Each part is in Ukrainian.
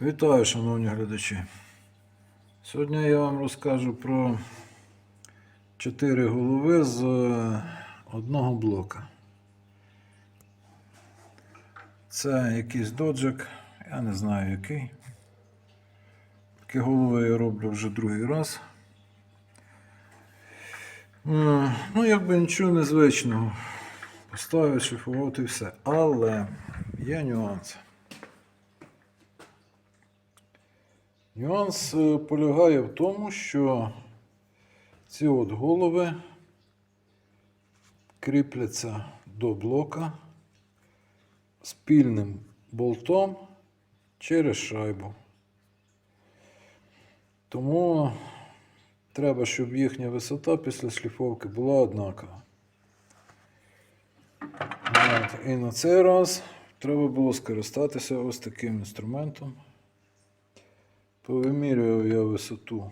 Вітаю, шановні глядачі. Сьогодні я вам розкажу про чотири голови з е, одного блока. Це якийсь доджик, я не знаю який. Такі голови я роблю вже другий раз. Ну, якби нічого незвичного. Поставив, шліфував і все. Але є нюанси. Нюанс е, полягає в тому, що ці от голови кріпляться до блока спільним болтом через шайбу. Тому треба, щоб їхня висота після шліфовки була однакова. І на цей раз треба було скористатися ось таким інструментом. Повимірював я висоту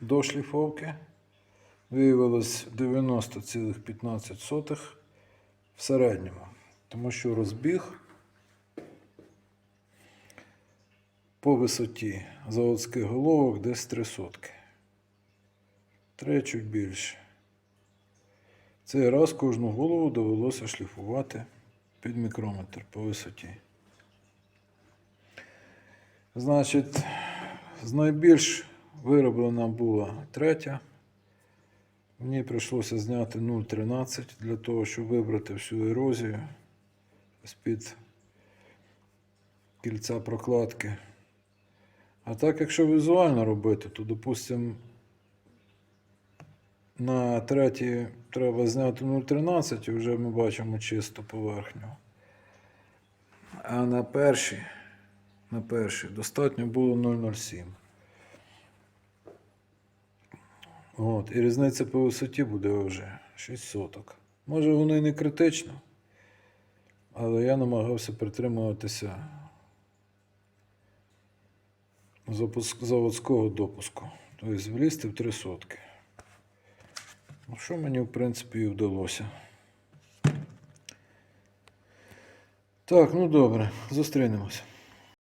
до шліфовки. Виявилось 90,15 в середньому. Тому що розбіг по висоті заводських головок десь 3 сотки. Три чуть більше. Цей раз кожну голову довелося шліфувати під мікрометр по висоті. Значить, з найбільш вироблена була третя. Мені прийшлося зняти 0,13 для того, щоб вибрати всю ерозію з-під кільця прокладки. А так, якщо візуально робити, то, допустимо, на третій треба зняти 0,13 і вже ми бачимо чисту поверхню. А на першій на перший. Достатньо було 0,07. От, і різниця по висоті буде вже 6 соток. Може воно і не критично, але я намагався притримуватися заводського допуску. Тобто влізти в 3 сотки. Ну, що мені, в принципі, і вдалося. Так, ну добре, зустрінемося.